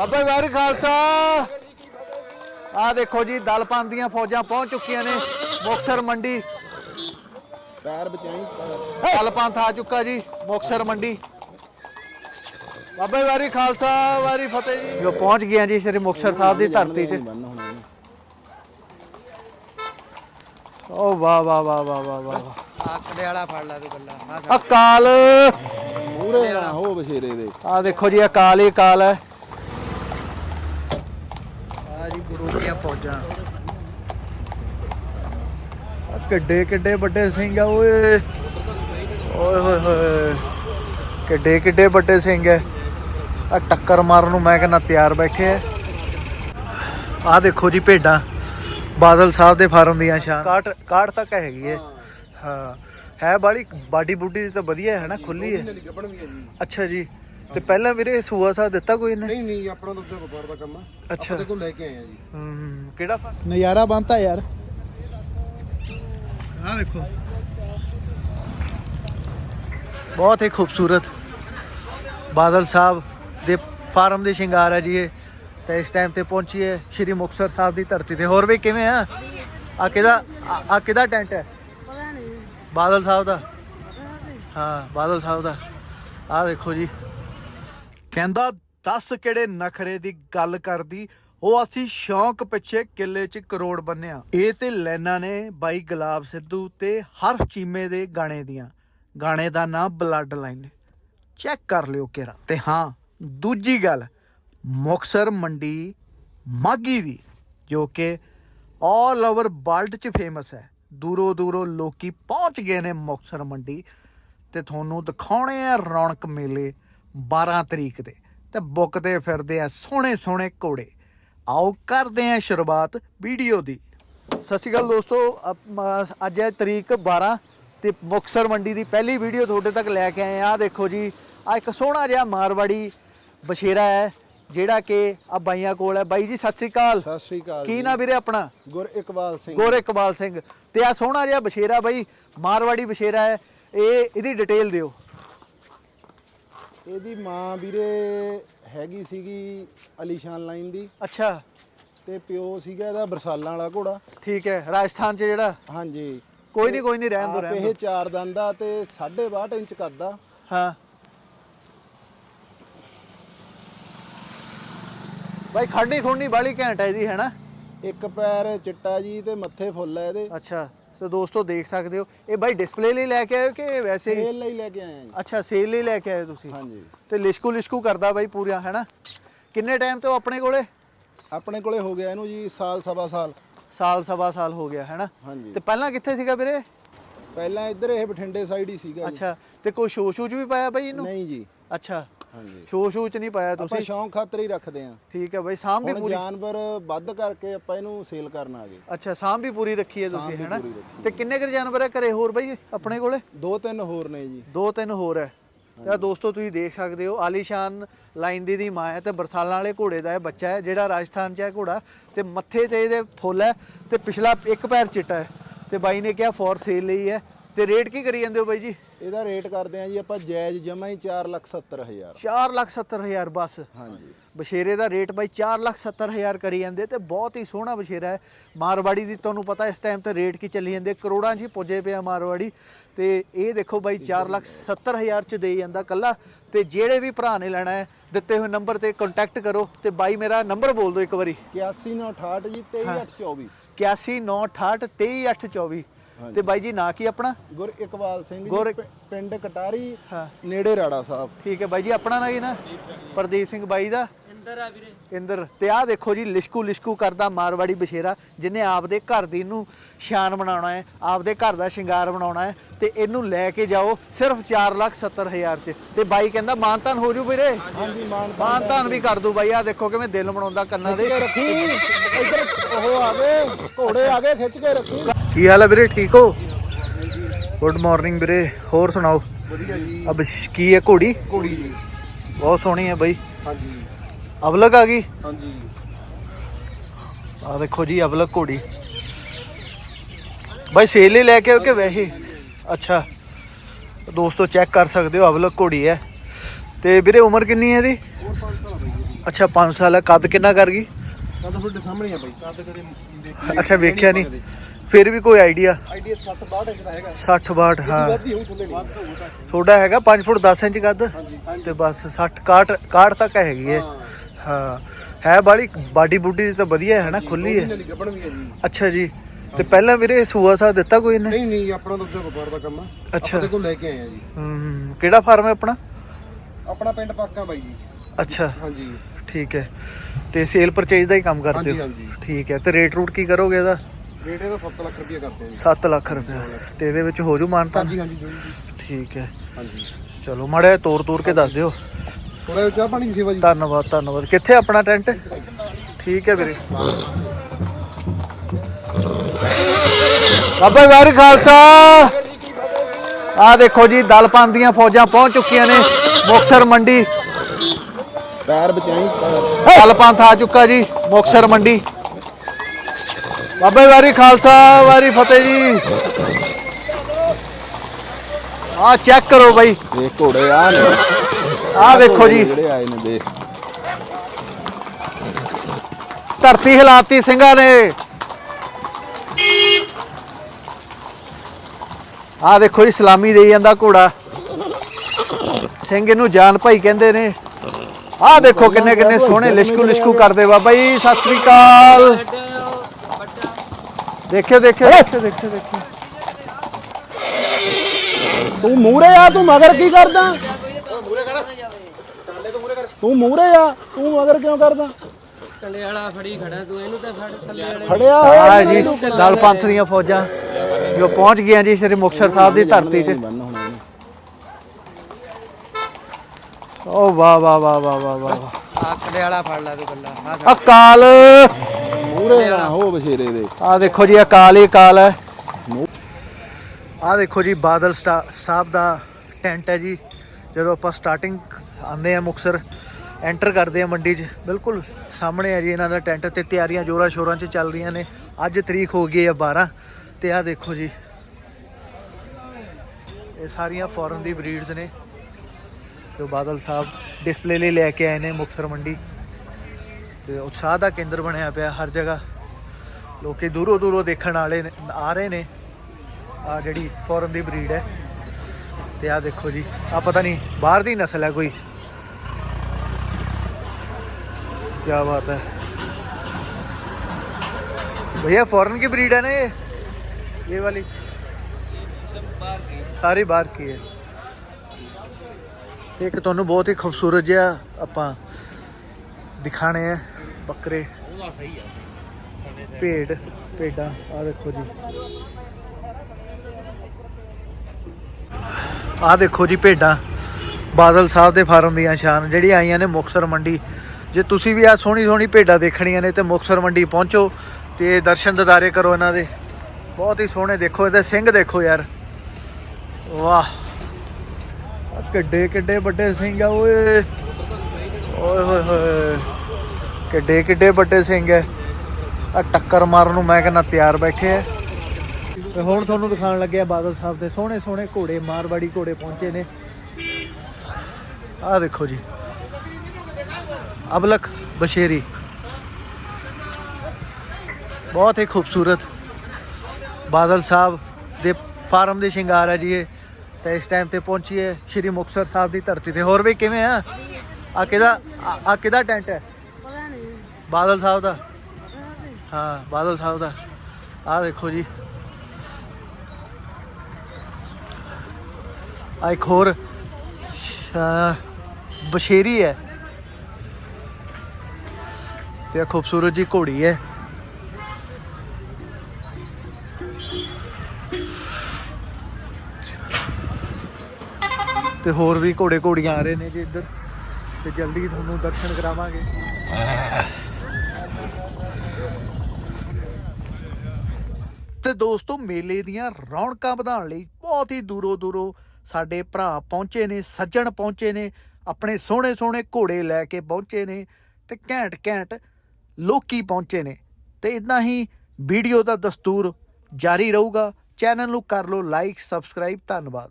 ਬਾਬਾ ਵਾਰੀ ਖਾਲਸਾ। ਆ ਦੇਖੋ ਜੀ ਦਲਪੰਥ ਦੀਆਂ ਫੌਜਾਂ ਪਹੁੰਚ ਚੁੱਕੀਆਂ ਨੇ। ਮੁਕਸਰ ਮੰਡੀ। ਪੈਰ ਬਚਾਈ। ਦਲਪੰਥ ਆ ਚੁੱਕਾ ਜੀ ਮੁਕਸਰ ਮੰਡੀ। ਬਾਬਾ ਵਾਰੀ ਖਾਲਸਾ ਵਾਰੀ ਫਤਿਹ ਜੀ। ਜੋ ਪਹੁੰਚ ਗਿਆ ਜੀ ਸ੍ਰੀ ਮੁਕਸਰ ਸਾਹਿਬ ਦੀ ਧਰਤੀ 'ਚ। ਓ ਵਾਹ ਵਾਹ ਵਾਹ ਵਾਹ ਵਾਹ ਵਾਹ ਆਕੜੇ ਵਾਲਾ ਫੜ ਲਾ ਤੂੰ ਗੱਲਾਂ। ਅਕਾਲ। ਨਾ ਹੋ ਬਸ਼ੇਰੇ ਦੇ। ਆ ਦੇਖੋ ਜੀ ਅਕਾਲ ਹੀ ਅਕਾਲ ਹੈ ਆ ਜੀ ਗੁਰੂ ਦੀਆਂ ਫੌਜਾਂ। ਕਿੱਡੇ ਕਿੱਡੇ ਵੱਡੇ ਸਿੰਘ ਆ ਓਏ। ਓਏ ਹੋਏ ਹੋਏ। ਕਿੱਡੇ ਕਿੱਡੇ ਵੱਡੇ ਸਿੰਘ ਐ। ਆ ਟੱਕਰ ਮਾਰਨ ਨੂੰ ਮੈਂ ਕਹਿੰਦਾ ਤਿਆਰ ਬੈਠੇ ਐ। ਆ ਦੇਖੋ ਜੀ ਭੇਡਾਂ। ਬਾਦਲ ਸਾਹਿਬ ਦੇ ਫਾਰਮ ਦੀਆਂ ਸ਼ਾਨ ਕਾਟ ਕਾਟ ਤੱਕ ਹੈਗੀ ਐ। ਹਾਂ। ਹੈ ਬਾੜੀ ਬਾਡੀ ਬੁੱਡੀ ਤਾਂ ਵਧੀਆ ਹੈ ਨਾ ਖੁੱਲੀ ਹੈ ਅੱਛਾ ਜੀ। ਤੇ ਪਹਿਲਾਂ ਵੀਰੇ ਸੂਆ ਸਾਹ ਦਿੱਤਾ ਕੋਈ ਨੇ ਨਹੀਂ ਨਹੀਂ ਆਪਣਾ ਤਾਂ ਉੱਥੇ ਵਪਾਰ ਦਾ ਕੰਮ ਆ। ਅੱਛਾ। ਆਪਾਂ ਕੋਲ ਲੈ ਕੇ ਆਏ ਆ ਜੀ। ਹਮ, ਕਿਹੜਾ ਫਾ- ਨਜ਼ਾਰਾ ਬੰਤਾ ਯਾਰ। ਆ ਦੇਖੋ ਬਹੁਤ ਹੀ ਖੂਬਸੂਰਤ ਬਾਦਲ ਸਾਹਿਬ ਦੇ ਫਾਰਮ ਦੇ ਸ਼ਿੰਗਾਰ ਹੈ ਜੀ ਇਹ। ਤੇ ਇਸ ਟਾਈਮ ਤੇ ਪਹੁੰਚੀ ਹੈ ਸ਼੍ਰੀ ਮੁਕਤਸਰ ਸਾਹਿਬ ਦੀ ਧਰਤੀ ਤੇ। ਹੋਰ ਵੀ ਕਿਵੇਂ ਆ? ਆ ਕਿਹਦਾ ਆ- ਕਿਹਦਾ ਟੈਂਟ ਹੈ? ਪਤਾ ਨਹੀਂ। ਬਾਦਲ ਸਾਹਿਬ ਦਾ? ਹਾਂ ਬਾਦਲ ਸਾਹਿਬ ਦਾ। ਆ ਦੇਖੋ ਜੀ। ਕਹਿੰਦਾ, ਦੱਸ ਕਿਹੜੇ ਨਖਰੇ ਦੀ ਗੱਲ ਕਰਦੀ? ਉਹ ਅਸੀਂ ਸ਼ੌਂਕ ਪਿੱਛੇ ਕਿੱਲੇ 'ਚ ਕਰੋੜ ਬੰਨਿਆ। ਇਹ ਤੇ ਲੈਣਾ ਨੇ ਬਾਈ ਗੁਲਾਬ ਸਿੱਧੂ ਤੇ ਹਰਫ ਚੀਮੇ ਦੇ ਗਾਣੇ ਦੀਆਂ। ਗਾਣੇ ਦਾ ਨਾਮ ਬਲੱਡ ਲਾਈਨ ਚੈੱਕ ਕਰ ਲਿਓ ਕਿਰਾ ਤੇ ਹਾਂ, ਦੂਜੀ ਗੱਲ, ਮੁਕਸਰ ਮੰਡੀ ਮਾਗੀ ਦੀ, ਜੋ ਕਿ ਆਲ ਓਵਰ ਵਰਲਡ 'ਚ ਫੇਮਸ ਹੈ। ਦੂਰੋਂ ਦੂਰੋਂ ਲੋਕੀ ਪਹੁੰਚ ਗਏ ਨੇ ਮੁਕਸਰ ਮੰਡੀ ਤੇ ਤੁਹਾਨੂੰ ਦਿਖਾਉਣੇ ਆ ਰੌਣਕ ਮੇਲੇ। 12 ਤਰੀਕ ਦੇ ਤੇ ਬੁੱਕਦੇ ਫਿਰਦੇ ਆ ਸੋਹਣੇ ਸੋਹਣੇ ਘੋੜੇ। ਆਓ ਕਰਦੇ ਆ ਸ਼ੁਰੂਆਤ ਵੀਡੀਓ ਦੀ। ਸਤਿ ਸ਼੍ਰੀ ਅਕਾਲ ਦੋਸਤੋ ਅੱਜ ਹੈ ਤਰੀਕ 12 ਤੇ ਮੁਕਸਰ ਮੰਡੀ ਦੀ ਪਹਿਲੀ ਵੀਡੀਓ ਤੁਹਾਡੇ ਤੱਕ ਲੈ ਕੇ ਆਏ ਆ ਦੇਖੋ ਜੀ ਆ ਇੱਕ ਸੋਹਣਾ ਜਿਹਾ ਮਾਰਵਾੜੀ ਬਸ਼ੇਰਾ ਹੈ ਜਿਹੜਾ ਕਿ ਆ ਬਾਈਆਂ ਕੋਲ ਹੈ। ਬਾਈ ਜੀ ਸਤਿ ਸ਼੍ਰੀ ਅਕਾਲ। ਸਤਿ ਸ੍ਰੀ ਅਕਾਲ ਕੀ। ਨਾ ਵੀਰੇ ਆਪਣਾ? ਗੁਰ ਇਕਬਾਲ ਸਿੰਘ। ਗੋਰੇ ਇਕਬਾਲ ਸਿੰਘ। ਤੇ ਆ ਸੋਹਣਾ ਜਿਹਾ ਬਸ਼ੇਰਾ ਬਾਈ ਮਾਰਵਾੜੀ ਬਸ਼ੇਰਾ ਹੈ। ਇਹ ਇਹਦੀ ਡਿਟੇਲ ਦਿਓ। ਇਹਦੀ ਮਾਂ ਵੀਰੇ ਹੈਗੀ ਸੀਗੀ ਅਲੀਸ਼ਾਨ ਲਾਈਨ ਦੀ। ਅੱਛਾ। ਤੇ ਪਿਓ ਸੀਗਾ ਇਹਦਾ ਬਰਸਾਲਾਂ ਵਾਲਾ ਘੋੜਾ। ਠੀਕ ਹੈ ਰਾਜਸਥਾਨ 'ਚ ਜਿਹੜਾ? ਹਾਂਜੀ। ਕੋਈ ਨਹੀਂ ਕੋਈ ਨਹੀਂ ਰਹਿਣ ਦੋ ਆਪ ਰਹਿਣ ਇਹ ਚਾਰ ਦੰਦ ਤੇ 62 ਇੰਚ ਕੱਦ ਹਾਂ। ਬਾਈ ਖੜਨੀ ਖੁੜਨੀ ਬਾਲੀ ਘੈਂਟ ਹੈ ਇਹਦੀ ਹੈ ਨਾ? ਇੱਕ ਪੈਰ ਚਿੱਟਾ ਜੀ ਤੇ ਮੱਥੇ ਫੁੱਲ ਆ ਇਹਦੇ। ਅੱਛਾ। ਤੇ ਦੋਸਤੋ ਦੇਖ ਸਕਦੇ ਹੋ। ਇਹ ਬਾਈ ਡਿਸਪਲੇ ਲਈ ਲੈ ਕੇ ਆਏ ਹੋ ਕਿ ਵੈਸੇ ਹੀ? ਸੇਲ ਲਈ ਲੈ ਕੇ ਆਏ ਆ ਜੀ। ਅੱਛਾ ਸੇਲ ਲਈ ਲੈ ਕੇ ਆਏ ਹੋ ਤੁਸੀਂ? ਹਾਂਜੀ। ਤੇ ਲਿਸ਼ਕੂ ਲਿਸ਼ਕੂ ਕਰਦਾ ਬਾਈ ਪੂਰਾ ਹੈ ਨਾ ਕਿੰਨੇ ਟਾਈਮ ਤੋਂ ਆਪਣੇ ਕੋਲੇ? ਆਪਣੇ ਕੋਲੇ ਹੋ ਗਿਆ ਇਹਨੂੰ ਜੀ ਸਾਲ ਸਵਾ ਸਾਲ। ਸਾਲ ਸਵਾ ਸਾਲ ਹੋ ਗਿਆ ਹੈ ਨਾ ਹਾਂਜੀ। ਤੇ ਪਹਿਲਾਂ ਕਿੱਥੇ ਸੀਗਾ ਵੀਰੇ? ਪਹਿਲਾਂ ਇੱਧਰ ਇਹ ਬਠਿੰਡੇ ਸਾਈਡ ਹੀ ਸੀਗਾ ਜੀ। ਅੱਛਾ ਤੇ ਕੋਈ ਸ਼ੋ ਸ਼ੂ ਚ ਵੀ ਪਾਇਆ ਬਾਈ ਇਹਨੂੰ? ਨਹੀਂ ਜੀ। ਅੱਛਾ। ਸ਼ੋ ਸ਼ੂ ਚ ਨਹੀਂ ਪਾਇਆ ਆਪਾਂ ਤੁਸੀਂ। ਸ਼ੌਂਕ ਖਾਤਰ ਹੀ ਰੱਖਦੇ ਆ ਠੀਕ ਹੈ ਬਾਈ ਸਾਂਭ ਵੀ ਪੂਰੀ ਜਾਨਵਰ ਵੱਧ ਕਰਕੇ ਆਪਾਂ ਇਹਨੂੰ ਸੇਲ ਕਰਨ ਆ ਗਏ। ਅੱਛਾ ਸਾਂਭ ਵੀ ਪੂਰੀ ਰੱਖੀ ਹੈ ਤੁਸੀਂ ਹੈਨਾ? ਤੇ ਕਿੰਨੇ ਕੁ ਜਾਨਵਰ ਹੈ ਘਰੇ ਹੋਰ ਬਾਈ ਆਪਣੇ ਕੋਲੇ? ਦੋ ਤਿੰਨ ਹੋਰ ਨੇ ਜੀ। ਦੋ ਤਿੰਨ ਹੋਰ ਹੈ। ਤਾਂ ਦੋਸਤੋ ਤੁਸੀਂ ਦੇਖ ਸਕਦੇ ਹੋ ਆਲੀਸ਼ਾਨ ਲਾਈਨ ਦੀ ਦੀ ਮਾਂ ਹੈ ਤੇ ਬਰਸਾਲਾਂ ਵਾਲੇ ਘੋੜੇ ਦਾ ਇਹ ਬੱਚਾ ਹੈ ਜਿਹੜਾ ਰਾਜਸਥਾਨ 'ਚ ਹੈ ਘੋੜਾ। ਤੇ ਮੱਥੇ ਤੇ ਇਹਦੇ ਫੁੱਲ ਹੈ ਤੇ ਪਿਛਲਾ ਇੱਕ ਪੈਰ ਚਿੱਟਾ ਹੈ। ਤੇ ਬਾਈ ਨੇ ਕਿਹਾ ਫੋਰ ਸੇਲ ਲਈ ਹੈ। ਤੇ ਰੇਟ ਕੀ ਕਰੀ ਜਾਂਦੇ ਹੋ ਬਾਈ ਜੀ? ਇਹਦਾ ਰੇਟ ਕਰਦੇ ਆ ਜੀ ਆਪਾਂ ਜਾਇਜ਼ ਜਮਾ ਹੀ 470000 4 ਲੱਖ 70 ਹਜ਼ਾਰ ਬਸ। ਹਾਂਜੀ। ਬਸ਼ੇਰੇ ਦਾ ਰੇਟ ਬਾਈ 4 ਲੱਖ 70 ਹਜ਼ਾਰ ਕਰੀ ਜਾਂਦੇ ਤੇ ਬਹੁਤ ਹੀ ਸੋਹਣਾ ਬਸ਼ੇਰਾ ਹੈ। ਮਾਰਵਾੜੀ ਦੀ ਤੁਹਾਨੂੰ ਪਤਾ ਇਸ ਟਾਈਮ ਤੇ ਰੇਟ ਕੀ ਚੱਲੀ ਜਾਂਦੇ ਕਰੋੜਾਂ 'ਚ ਹੀ ਪੁੱਜੇ ਪਿਆ ਮਾਰਵਾੜੀ। ਤੇ ਇਹ ਦੇਖੋ ਬਾਈ 4 ਲੱਖ 70 ਹਜ਼ਾਰ 'ਚ ਦੇ ਜਾਂਦਾ ਕੱਲਾ। ਤੇ ਜਿਹੜੇ ਵੀ ਭਰਾ ਨੇ ਲੈਣਾ ਹੈ ਦਿੱਤੇ ਹੋਏ ਨੰਬਰ ਤੇ ਕੰਟੈਕਟ ਕਰੋ ਤੇ ਬਾਈ ਮੇਰਾ ਨੰਬਰ ਬੋਲ ਦਿਓ ਇੱਕ ਵਾਰੀ। 8168 ਜੀ 23824 8198232824 ਤੇ ਬਾਈ ਜੀ ਨਾਂ ਕੀ ਆਪਣਾ? ਗੁਰ ਇਕਬਾਲ ਸਿੰਘ ਜੀ ਪਿ- ਪਿੰਡ ਕਟਾਰੀ ਹਾਂ। ਨੇੜੇ ਰਾੜਾ ਸਾਹਿਬ। ਠੀਕ ਹੈ ਬਾਈ ਜੀ ਆਪਣਾ ਨਾਂ ਕੀ ਨਾ? ਪ੍ਰਦੀਪ ਸਿੰਘ ਬਾਈ ਦਾ। ਇੰਦਰ ਆ ਵੀਰੇ। ਇੰਦਰ ਤੇ ਆਹ ਦੇਖੋ ਜੀ ਲਿਸ਼ਕੂ ਲਿਸ਼ਕੂ ਕਰਦਾ ਮਾਰਵਾੜੀ ਬਸ਼ੇਰਾ ਜਿਹਨੇ ਆਪਦੇ ਘਰ ਦੀ ਨੂੰ ਸ਼ਾਨ ਬਣਾਉਣਾ ਹੈ ਆਪਦੇ ਘਰ ਦਾ ਸ਼ਿੰਗਾਰ ਬਣਾਉਣਾ ਹੈ ਤੇ ਇਹਨੂੰ ਲੈ ਕੇ ਜਾਓ ਸਿਰਫ 4 ਲੱਖ 70 ਹਜ਼ਾਰ ਚ। ਤੇ ਬਾਈ ਕਹਿੰਦਾ ਮਾਨਤਾਨ ਹੋ ਜੂ ਵੀਰੇ? ਹਾਂਜੀ ਮਾਨ ਮਾਨਤਾਨ ਵੀ ਕਰ ਦੂ ਬਾਈ ਆਹ ਦੇਖੋ ਕਿਵੇਂ ਦਿਲ ਬਣਾਉਂਦਾ ਕੰਨਾਂ ਦੇ। ਕੇ ਰੱਖੀ। ਇੱਧਰ ਉਹ ਆ ਗਏ ਘੋੜੇ ਆ ਗਏ ਖਿੱਚ ਕੇ ਰੱਖੀ। ਕੀ ਹਾਲ ਹੈ ਵੀਰੇ? ਠੀਕ ਹੋ? ਗੁੱਡ ਮਾਰਨਿੰਗ ਵੀਰੇ। ਹੋਰ ਸੁਣਾਓ? ਵਧੀਆ ਜੀ। ਅਬ ਕੀ ਹੈ ਘੋੜੀ? ਘੋੜੀ ਜੀ। ਬਹੁਤ ਸੋਹਣੀ ਹੈ ਬਾਈ। ਹਾਂਜੀ। ਅਵਲਕ ਆ ਗਈ? ਹਾਂਜੀ। ਆ ਦੇਖੋ ਜੀ ਅਵਲਕ ਘੋੜੀ। ਬਾਈ ਸੇਲ ਹੀ ਲੈ ਕੇ ਆਓ ਕਿ ਵੈਸੇ? ਅੱਛਾ। ਦੋਸਤੋ ਚੈੱਕ ਕਰ ਸਕਦੇ ਹੋ ਅਵਲਕ ਘੋੜੀ ਹੈ। ਤੇ ਵੀਰੇ ਉਮਰ ਕਿੰਨੀ ਹੈ ਇਹਦੀ? ਹੋਰ 5 ਸਾਲ ਹੋਈ ਜੀ। ਅੱਛਾ 5 ਸਾਲ ਹੈ। ਕੱਦ ਕਿੰਨਾ ਕਰ ਗਈ? ਕੱਦ ਤੁਹਾਡੇ ਸਾਹਮਣੇ ਆ ਬਾਈ। ਕੱਦ ਕਦੇ ਅੱਛਾ ਵੇਖਿਆ ਨਹੀਂ। ਫਿਰ ਵੀ ਕੋਈ ਆਈਡੀਆ ਆਈਡੀਆ 60 62 ਇੰਚ ਦਾ ਹੈਗਾ। 60 62 ਹਾਂ। ਵੱਧੀ ਹੋਊ ਥੱਲੇ ਨਹੀਂ ਤੁਹਾਡਾ ਹੈਗਾ 5 ਫੁੱਟ 10 ਇੰਚ ਕੱਦ? ਤੇ ਬਸ 60 61 61 ਤੱਕ ਹੈਗੀ ਹੈ ਹਾਂ। ਹਾਂ। ਹੈ ਬਾੜੀ ਬਾਡੀ ਬੁੱਡੀ ਤਾਂ ਵਧੀਆ ਹੈ ਨਾ? ਖੁੱਲੀ ਹੈ। ਹੈ ਅੱਛਾ ਜੀ। ਤੇ ਪਹਿਲਾਂ ਵੀਰੇ ਸੂਆ ਸਾ ਦਿੱਤਾ ਕੋਈ ਨੇ ਨਹੀਂ ਨਹੀਂ ਆਪਣਾ ਤਾਂ ਉੱਧਰ ਵਪਾਰ ਦਾ ਕੰਮ ਆ। ਅੱਛਾ। ਤੇ ਕੋਲ ਲੈ ਕੇ ਆਏ ਆ ਜੀ। ਹਮ, ਕਿਹੜਾ ਫਾਰਮ ਹੈ ਆਪਣਾ? ਆਪਣਾ ਪਿੰਡ ਪਾਕਾ ਬਾਈ ਜੀ। ਅੱਛਾ। ਹਾਂਜੀ। ਠੀਕ ਹੈ। ਤੇ ਸੇਲ ਪਰਚੇਜ ਦਾ ਹੀ ਕੰਮ ਕਰਦੇ ਹੋ? ਠੀਕ ਹੈ। ਤੇ ਰੇਟ ਰੂਟ ਕੀ ਕਰੋਗੇ ਇਹਦਾ? ਰੇਟ ਇਹਦਾ 7 ਲੱਖ ਰੁਪਏ ਕਰਦੇ ਆ ਜੀ। 7 ਲੱਖ ਰੁਪਏ ਤੇ ਇਹਦੇ ਵਿੱਚ ਹੋ ਜੂ ਮਾਨਤਾ? ਹਾਂਜੀ ਹਾਂਜੀ ਜੀ ਜੀ। ਠੀਕ ਹੈ। ਹਾਂਜੀ। ਚਲੋ ਮਾੜਾ ਤੋਰ ਤੋਰ ਕੇ ਦੱਸ ਦਿਓ। ਥੋੜਾ ਚਾਹ ਪਾਣੀ ਦੀ ਸੇਵਾ ਜੀ। ਧੰਨਵਾਦ ਧੰਨਵਾਦ। ਕਿੱਥੇ ਆਪਣਾ ਟੈਂਟ? ਠੀਕ ਹੈ ਵੀਰੇ। ਬਾਬਾ ਵਾਰੀ ਖਾਲਸਾ। ਆ ਦੇਖੋ ਜੀ ਦਲ ਪੰਥ ਦੀਆਂ ਫੌਜਾਂ ਪਹੁੰਚ ਚੁੱਕੀਆਂ ਨੇ। ਮੁਕਸਰ ਮੰਡੀ। ਪੈਰ ਬਚਾਈ। ਦਲ ਪੰਥ ਆ ਚੁੱਕਾ ਜੀ ਮੁਕਸਰ ਮੰਡੀ। ਬਾਬਾ ਵਾਰੀ ਖਾਲਸਾ ਵਾਰੀ ਫਤਿਹ ਜੀ। ਆ ਚੈੱਕ ਕਰੋ ਬਾਈ। ਇਹ ਘੋੜੇ ਆ ਨੇ। ਆ ਦੇਖੋ ਜੀ। ਜਿਹੜੇ ਆਏ ਨੇ ਦੇ ਧਰਤੀ ਹਿਲਾਤੀ ਸਿੰਘਾਂ ਨੇ। ਆ ਦੇਖੋ ਜੀ ਸਲਾਮੀ ਦੇਈ ਜਾਂਦਾ ਘੋੜਾ। ਸਿੰਘ ਇਹਨੂੰ ਜਾਨ ਭਾਈ ਕਹਿੰਦੇ ਨੇ। ਆ ਦੇਖੋ ਕਿੰਨੇ ਕਿੰਨੇ ਸੋਹਣੇ ਲਿਸ਼ਕੂ ਲਿਸ਼ਕੂ ਕਰਦੇ ਬਾਬਾ ਜੀ ਸਤਿ ਸ੍ਰੀ ਅਕਾਲ। ਦੇਖਿਓ ਦੇਖਿਓ ਦੇਖਿਓ ਦੇਖਿਓ ਦੇਖਿਓ। ਤੂੰ ਮੂਰੇ ਆ ਤੂੰ ਮਗਰ ਕੀ ਕਰਦਾ? ਤੂੰ ਮੂਰੇ ਆ ਤੂੰ ਮਗਰ ਕਿਉਂ ਕਰਦਾ? ਥੱਲੇ ਵਾਲਾ ਫੜੀ ਖੜਾ ਤੂੰ ਇਹਨੂੰ ਤਾਂ ਫੜ ਥੱਲੇ ਵਾਲੇ ਖੜਿਆ ਹੋਇਆ ਆ ਜੀ ਦਲ ਪੰਥ ਦੀਆਂ ਫੌਜਾਂ ਜੋ ਪਹੁੰਚ ਗਈਆਂ ਜੀ ਸ੍ਰੀ ਮੁਕਤਸਰ ਸਾਹਿਬ ਦੀ ਧਰਤੀ 'ਚ ਓ ਵਾਹ ਵਾਹ ਵਾਹ ਵਾਹ ਵਾਹ ਵਾਹ। ਆ ਥੱਲੇ ਵਾਲਾ ਫੜ ਲਾ ਤੂੰ ਗੱਲਾਂ ਆ ਅਕਾਲ! ਮੂਰੇ ਹੋ ਬਸ਼ੇਰੇ ਦੇ। ਆ ਦੇਖੋ ਜੀ ਅਕਾਲ ਹੀ ਅਕਾਲ ਹੈ। ਆ ਦੇਖੋ ਜੀ ਬਾਦਲ ਸਾਹਿਬ ਦਾ ਟੈਂਟ ਹੈ ਜੀ। ਜਦੋਂ ਆਪਾਂ ਸਟਾਰਟਿੰਗ ਆਉਂਦੇ ਆ ਮੁਕਸਰ ਐਂਟਰ ਕਰਦੇ ਆ ਮੰਡੀ 'ਚ ਬਿਲਕੁਲ ਸਾਹਮਣੇ ਹੈ ਜੀ ਇਹਨਾਂ ਦਾ ਟੈਂਟ ਤੇ ਤਿਆਰੀਆਂ ਜੋਰਾਂ ਸ਼ੋਰਾਂ 'ਚ ਚੱਲ ਰਹੀਆਂ ਨੇ। ਅੱਜ ਤਰੀਕ ਹੋ ਗਈ ਹੈ 12 ਤੇ ਆ ਦੇਖੋ ਜੀ। ਇਹ ਸਾਰੀਆਂ ਫੋਰਨ ਦੀ ਬਰੀਡਸ ਨੇ ਜੋ ਬਾਦਲ ਸਾਹਿਬ ਡਿਸਪਲੇ ਲਈ ਲੈ ਕੇ ਆਏ ਨੇ ਮੁਕਸਰ ਮੰਡੀ। ਤੇ ਉਤਸ਼ਾਹ ਦਾ ਕੇਂਦਰ ਬਣਿਆ ਪਿਆ ਹਰ ਜਗ੍ਹਾ ਲੋਕੀ ਦੂਰੋਂ ਦੂਰੋਂ ਦੇਖਣ ਵਾਲੇ ਨੇ ਆ ਰਹੇ ਨੇ ਆ ਜਿਹੜੀ ਫੋਰਨ ਦੀ ਬਰੀਡ ਹੈ ਤੇ ਆ ਦੇਖੋ ਜੀ ਆ ਪਤਾ ਨਹੀਂ ਬਾਹਰ ਦੀ ਨਸਲ ਹੈ ਕੋਈ ਕੀ ਬਾਤ ਹੈ भैया फॉरेन की ब्रीड है ना ये ये वाली ਸਾਰੀ ਬਾਹਰ ਕੀ ਹੈ ਇੱਕ ਤੁਹਾਨੂੰ ਬਹੁਤ ਹੀ ਖੂਬਸੂਰਤ ਜਿਹਾ ਆਪਾਂ ਦਿਖਾਣੇ ਆ, ਬੱਕਰੇ। ਭੇਡ, ਭੇਡਾਂ ਆ ਦੇਖੋ ਜੀ। ਆ ਦੇਖੋ ਜੀ ਭੇਡਾਂ। ਬਾਦਲ ਸਾਹਿਬ ਦੇ ਫਾਰਮ ਦੀਆਂ ਸ਼ਾਨ, ਜਿਹੜੀਆਂ ਆਈਆਂ ਨੇ ਮੁਕਸਰ ਮੰਡੀ। ਜੇ ਤੁਸੀਂ ਵੀ ਆ ਸੋਹਣੀ ਸੋਹਣੀ ਭੇਡਾਂ ਦੇਖਣੀਆਂ ਨੇ ਤੇ ਮੁਕਸਰ ਮੰਡੀ ਪਹੁੰਚੋ ਤੇ ਦਰਸ਼ਨ ਦਿਦਾਰੇ ਕਰੋ ਇਹਨਾਂ ਦੇ। ਬਹੁਤ ਹੀ ਸੋਹਣੇ ਦੇਖੋ, ਇਹਦੇ ਸਿੰਘ ਦੇਖੋ ਯਾਰ। ਵਾਹ। ਕਿੱਡੇ ਕਿੱਡੇ ਵੱਡੇ ਸਿੰਘ ਆ ਓਏ। ਓਏ ਹੋਏ ਹੋਏ। ਕਿੱਡੇ ਕਿੱਡੇ ਵੱਡੇ ਸਿੰਘ ਐ। ਆ ਟੱਕਰ ਮਾਰਨ ਨੂੰ ਮੈਂ ਕਹਿੰਦਾ ਤਿਆਰ ਬੈਠੇ ਐ। ਤੇ ਹੁਣ ਤੁਹਾਨੂੰ ਦਿਖਾਉਣ ਲੱਗਿਆ ਬਾਦਲ ਸਾਹਿਬ ਦੇ ਸੋਹਣੇ ਸੋਹਣੇ ਘੋੜੇ, ਮਾਰਵਾੜੀ ਘੋੜੇ ਪਹੁੰਚੇ ਨੇ। ਆਹ ਦੇਖੋ ਜੀ। ਅਬਲਕ ਬਸ਼ੇਰੀ। ਬਹੁਤ ਹੀ ਖੂਬਸੂਰਤ ਬਾਦਲ ਸਾਹਿਬ ਦੇ ਫਾਰਮ ਦੇ ਸ਼ਿੰਗਾਰ ਹੈ ਜੀ ਇਹ। ਤੇ ਇਸ ਟਾਈਮ ਤੇ ਪਹੁੰਚੀ ਹੈ ਸ਼੍ਰੀ ਮੁਕਤਸਰ ਸਾਹਿਬ ਦੀ ਧਰਤੀ ਤੇ। ਹੋਰ ਵੀ ਕਿਵੇਂ ਆ? ਆ ਕਿਹਦਾ ਆ- ਆ ਕਿਹਦਾ ਟੈਂਟ ਹੈ? ਪਤਾ ਨਹੀਂ। ਬਾਦਲ ਸਾਹਿਬ ਦਾ। ਹਾਂ ਬਾਦਲ ਸਾਹਿਬ ਦਾ। ਆ ਦੇਖੋ ਜੀ। ਆ ਇੱਕ ਹੋਰ ਸ਼- ਬਸ਼ੇਰੀ ਹੈ। ਤੇ ਆਹ ਖੂਬਸੂਰਤ ਜੀ ਘੋੜੀ ਹੈ। ਤੇ ਹੋਰ ਵੀ ਘੋੜੇ ਘੋੜੀਆਂ ਆ ਰਹੇ ਨੇ ਜੀ ਇੱਧਰ। ਤੇ ਜਲਦੀ ਤੁਹਾਨੂੰ ਦਰਸ਼ਨ ਕਰਾਵਾਂਗੇ। ਤੇ ਦੋਸਤੋ, ਮੇਲੇ ਦੀਆਂ ਰੌਣਕਾਂ ਵਧਾਉਣ ਲਈ ਬਹੁਤ ਹੀ ਦੂਰੋਂ ਦੂਰੋਂ ਸਾਡੇ ਭਰਾ ਪਹੁੰਚੇ ਨੇ, ਸੱਜਣ ਪਹੁੰਚੇ ਨੇ, ਆਪਣੇ ਸੋਹਣੇ ਸੋਹਣੇ ਘੋੜੇ ਲੈ ਕੇ ਪਹੁੰਚੇ ਨੇ ਤੇ ਘੈਂਟ ਘੈਂਟ ਲੋਕੀ ਪਹੁੰਚੇ ਨੇ। ਤੇ ਇਦਾਂ ਹੀ ਵੀਡੀਓ ਦਾ ਦਸਤੂਰ ਜਾਰੀ ਰਹੂਗਾ। ਚੈਨਲ ਨੂੰ ਕਰ ਲਓ ਲਾਈਕ, ਸਬਸਕ੍ਰਾਈਬ, ਧੰਨਵਾਦ।